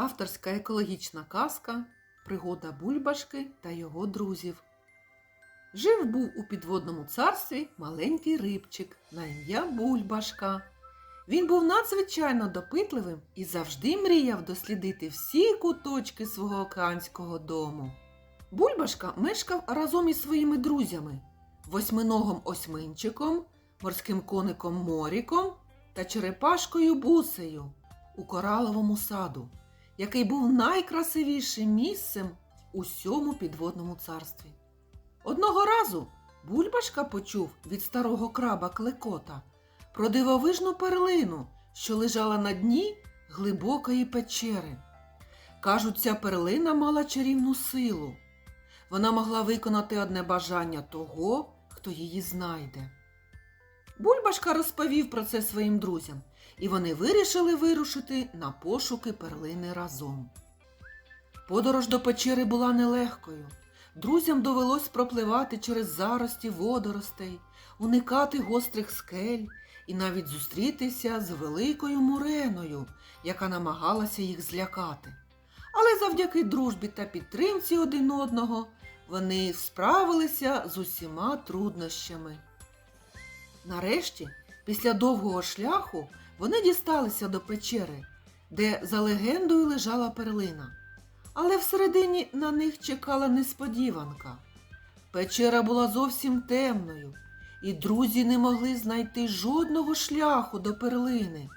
Авторська екологічна казка Пригода Бульбашки та його друзів. Жив був у підводному царстві маленький рибчик на ім'я Бульбашка. Він був надзвичайно допитливим і завжди мріяв дослідити всі куточки свого океанського дому. Бульбашка мешкав разом із своїми друзями восьминогом осьминчиком, морським коником Моріком та черепашкою Бусею у кораловому саду, який був найкрасивішим місцем у всьому підводному царстві. Одного разу Бульбашка почув від старого краба Клекота про дивовижну перлину, що лежала на дні глибокої печери. Кажуть, ця перлина мала чарівну силу. Вона могла виконати одне бажання того, хто її знайде. Бульбашка розповів про це своїм друзям, і вони вирішили вирушити на пошуки перлини разом. Подорож до печери була нелегкою. Друзям довелось пропливати через зарості водоростей, уникати гострих скель і навіть зустрітися з великою муреною, яка намагалася їх злякати. Але завдяки дружбі та підтримці один одного вони справилися з усіма труднощами. Нарешті, після довгого шляху, вони дісталися до печери, де за легендою лежала перлина. Але всередині на них чекала несподіванка. Печера була зовсім темною, і друзі не могли знайти жодного шляху до перлини.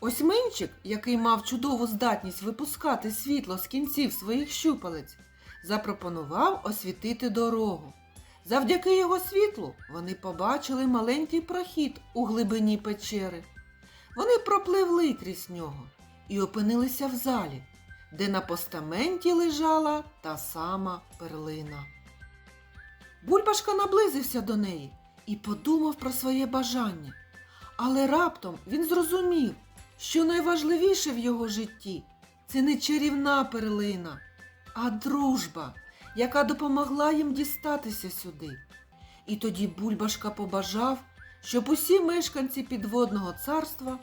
Осьминчик, який мав чудову здатність випускати світло з кінців своїх щупалець, запропонував освітити дорогу. Завдяки його світлу вони побачили маленький прохід у глибині печери. Вони пропливли крізь нього і опинилися в залі, де на постаменті лежала та сама перлина. Бульбашка наблизився до неї і подумав про своє бажання. Але раптом він зрозумів, що найважливіше в його житті це не чарівна перлина, а дружба, яка допомогла їм дістатися сюди. І тоді Бульбашка побажав, щоб усі мешканці підводного царства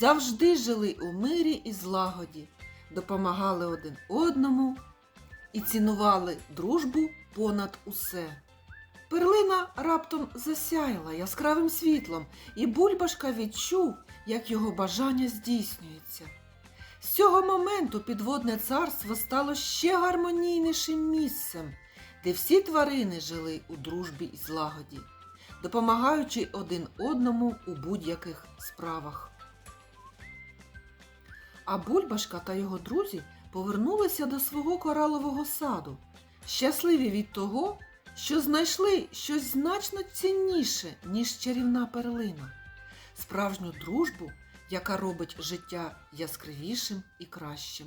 завжди жили у мирі і злагоді, допомагали один одному і цінували дружбу понад усе. Перлина раптом засяяла яскравим світлом, і Бульбашка відчув, як його бажання здійснюється. З цього моменту підводне царство стало ще гармонійнішим місцем, де всі тварини жили у дружбі і злагоді, допомагаючи один одному у будь-яких справах. А Бульбашка та його друзі повернулися до свого коралового саду, щасливі від того, що знайшли щось значно цінніше, ніж чарівна перлина, справжню дружбу, яка робить життя яскравішим і кращим.